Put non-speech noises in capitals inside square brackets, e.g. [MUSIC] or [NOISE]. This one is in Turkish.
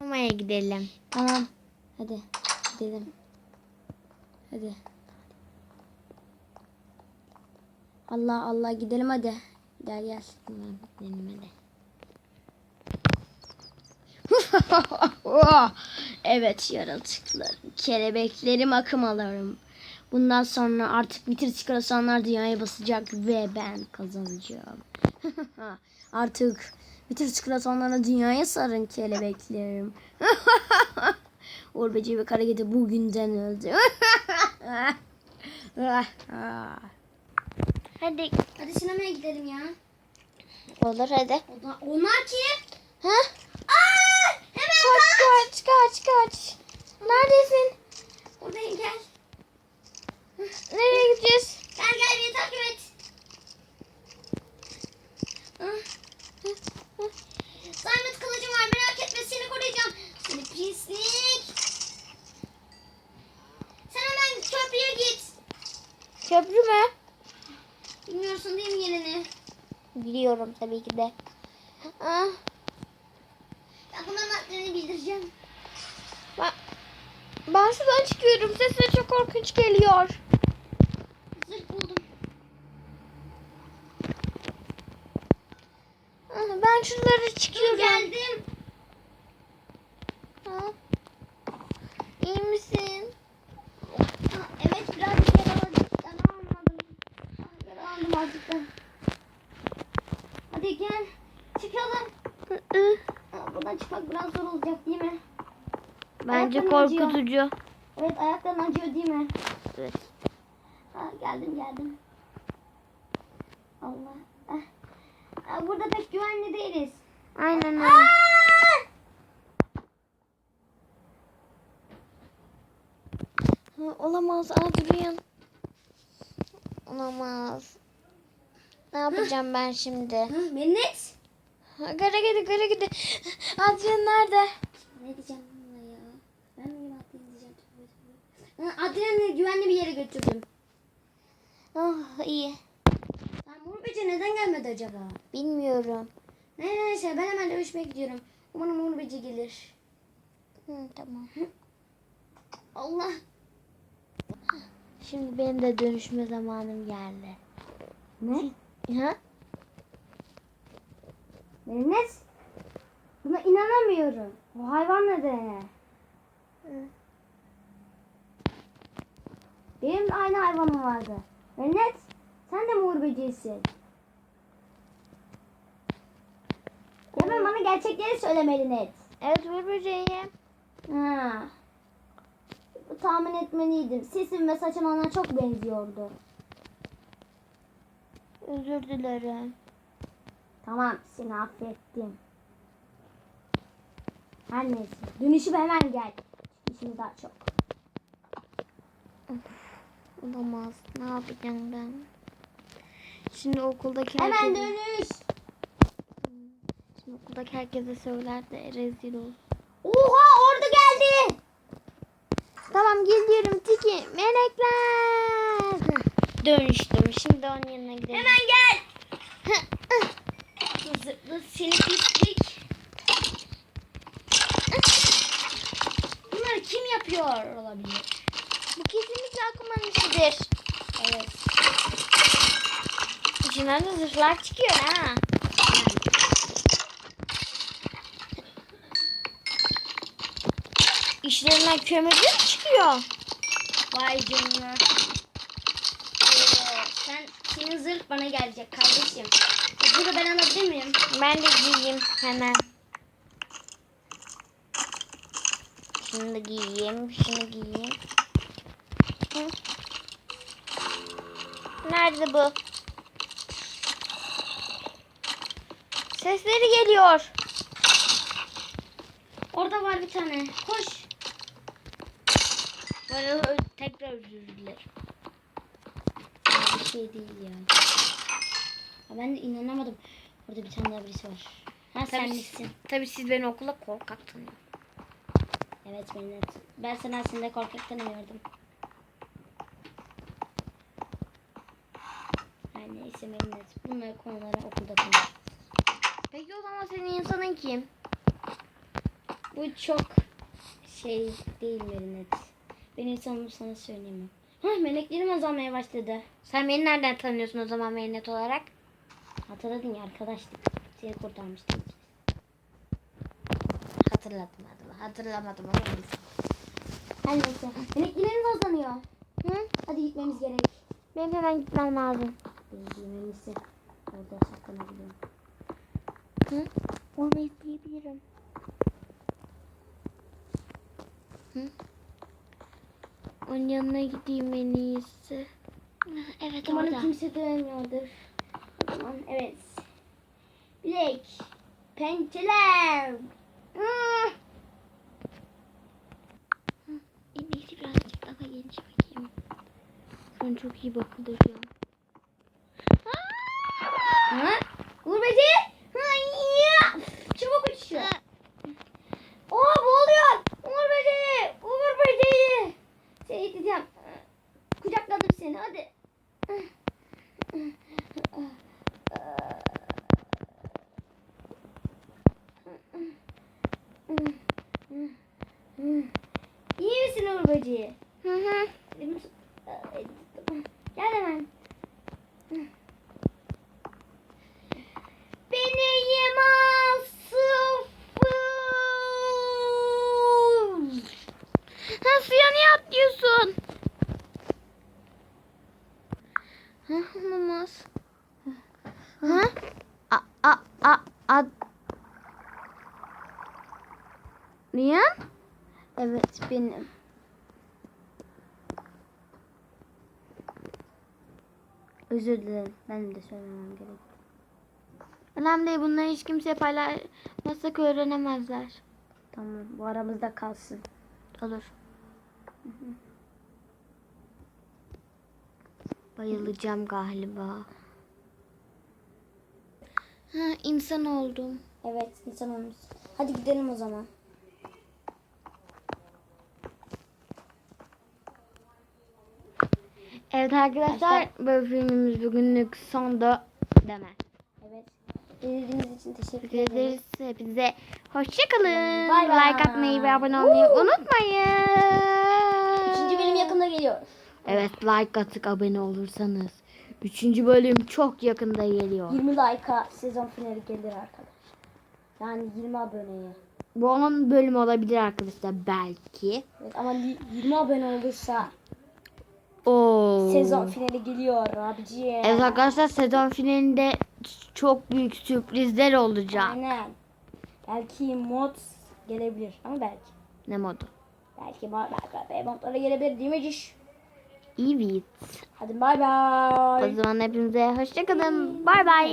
Sinemaya gidelim. Tamam. Hadi gidelim. Hadi. Allah Allah gidelim hadi. Gel gel. Tamam gidelim hadi. [LAUGHS] evet yaratıklar. Kelebeklerim akımalarım. Bundan sonra artık bitir çıkarsanlar dünyaya basacak ve ben kazanacağım. [LAUGHS] artık bitir çıkarsanlara dünyaya sarın kelebeklerim. [LAUGHS] Uğur Böceği ve Kara Kedi bugünden öldü. [LAUGHS] hadi Hadi sinemaya gidelim ya. olur hadi. Onlar, onlar kim? Ha? Aa! Hemen Kaç kaç kaç kaç. Neredesin? Buradayım gel. Nereye gideceğiz? Gel gel beni takip et. Zahmet kılıcım var merak etme seni koruyacağım. Seni pislik. Sen hemen köprüye git. Köprü mü? Bilmiyorsun değil mi yerini? Biliyorum tabii ki de. Ah, Yakından adlarını bildireceğim. ben, ben şuradan çıkıyorum. Sesler çok korkunç geliyor. Zırh buldum. Ben şuralara Dur çıkıyorum. geldim. Ah. İyi misin? Ha, evet birazcık yaraladım. Yaralanmadım. Ah, Yaralandım azıcık da. Hadi gel. Çıkalım. Aa, buradan çıkmak biraz zor olacak değil mi? Bence Ayaklarım acıyor. korkutucu. Evet ayakların acıyor değil mi? Evet. Ha, geldim geldim. Allah. Ah. Burada pek güvenli değiliz. Aynen öyle. Aa! Ha, olamaz. Duruyun. Olamaz. Ne yapacağım ben şimdi? Minnet. Ha, Gara gidi gara gidi. Adrian nerede? Ne diyeceğim buna ya? Ben mi Adrian diyeceğim? Adrian'ı güvenli bir yere götürdüm. Ah iyi. Bece neden gelmedi acaba? Bilmiyorum. Neyse neyse ben hemen dövüşmeye gidiyorum. Umarım Mor Bece gelir. Hı, tamam. Allah. Şimdi benim de dönüşme zamanım geldi. Ne? Ha? Minnet. Buna inanamıyorum. Bu hayvan ne de? Benim de aynı hayvanım vardı. Minnet. Sen de Bece'sin. Hemen bana gerçekleri söylemeli net. Evet vur böceği. Ha. Tahmin etmeliydim. Sesim ve saçım ona çok benziyordu. Özür dilerim. Tamam seni affettim. Her neyse. Dönüşüp hemen gel. İşimiz daha çok. Olamaz. Ne yapacağım ben? Şimdi okuldaki Hemen herkese, dönüş. Okuldaki herkese söyler de rezil olur. Oha orada geldi. Tamam geliyorum Tiki. Melekler. Dönüştüm. Şimdi onun yanına gidelim. Hemen gel. [LAUGHS] Zıplı seni pislik. Bunları kim yapıyor olabilir? Bu kesinlikle Akuman'ın işidir. Evet. İçinden de zırhlar çıkıyor ha. İşlerinden kömürlük çıkıyor. Vay canına. Oo, sen senin zırh bana gelecek kardeşim. Bunu ben alabilir miyim? Ben de giyeyim hemen. Şunu da giyeyim. Şunu giyeyim. Hı. Nerede bu? Sesleri geliyor. Orada var bir tane. Koş. Ö- tekrar özür dilerim. Bir şey değil ya. ya. Ben de inanamadım. Orada bir tane daha birisi var. Ha sen Tabii, misin? tabii siz beni okula korkak sanıyorsunuz. Evet ben de. Ben seni aslında korkak tanımıyordum. Her neyse Merinet. Bunları konuları okulda konuşuruz. Peki o zaman senin insanın kim? Bu çok şey değil Merinet. Benim sanırım sana söyleyemem. Hah meleklerim azalmaya başladı. Sen beni nereden tanıyorsun o zaman Mehmet olarak? Hatırladın ya arkadaşlık. Seni kurtarmıştım. Hatırladım adımı. Hatırlamadım ama neyse. Her neyse. Meleklerimiz azalıyor. Hı? Hadi gitmemiz gerek. Benim hemen gitmem lazım. Benim ise orada saklanabilirim. Hı? Onu izleyebilirim. Hı? Onun yanına gideyim en iyisi. Evet Umarım orada. kimse dönmüyordur. O zaman evet. Bilek. Pençeler. Ah! En iyisi birazcık daha geniş bakayım. An çok iyi bakılır ya. Ha? Uğur Böceği. Hayya. Çabuk uçuyor. Oha boğuluyor. Uğur Böceği. Uğur Böceği. Seni iteceğim. Kucakladım seni hadi. İyi misin Uğur Böceği? Hı hı. Gel hemen. Beni yemezsin. Ha suya niye atlıyorsun? Ha olamaz. Ha? A a a a. Niye? Evet benim. Özür dilerim. Benim de söylemem gerek. Önemli değil bunları hiç kimseye paylaşmasak öğrenemezler. Tamam bu aramızda kalsın. Olur. Bayılacağım galiba. Ha, insan oldum. Evet insan olmuş. Hadi gidelim o zaman. Evet arkadaşlar bu filmimiz bugünlük sonda deme. Evet. İzlediğiniz için teşekkür ederiz. Hepinize hoşçakalın. Bay bay. Like atmayı ve abone olmayı unutmayın. Üçüncü bölüm yakında geliyor. Evet like atıp abone olursanız. Üçüncü bölüm çok yakında geliyor. 20 like'a sezon finali gelir arkadaşlar. Yani 20 aboneye. Bu 10 bölüm olabilir arkadaşlar belki. Evet ama li- 20 abone olursa Oo. sezon finali geliyor abiciğim. Evet arkadaşlar sezon finalinde çok büyük sürprizler olacak. Aynen. Belki mod gelebilir ama belki. Ne modu? Belki ma- belki belki modlara gelebilir değil mi Ciş? Evet. Hadi bay bay. O zaman hepinize hoşçakalın. Bay bay.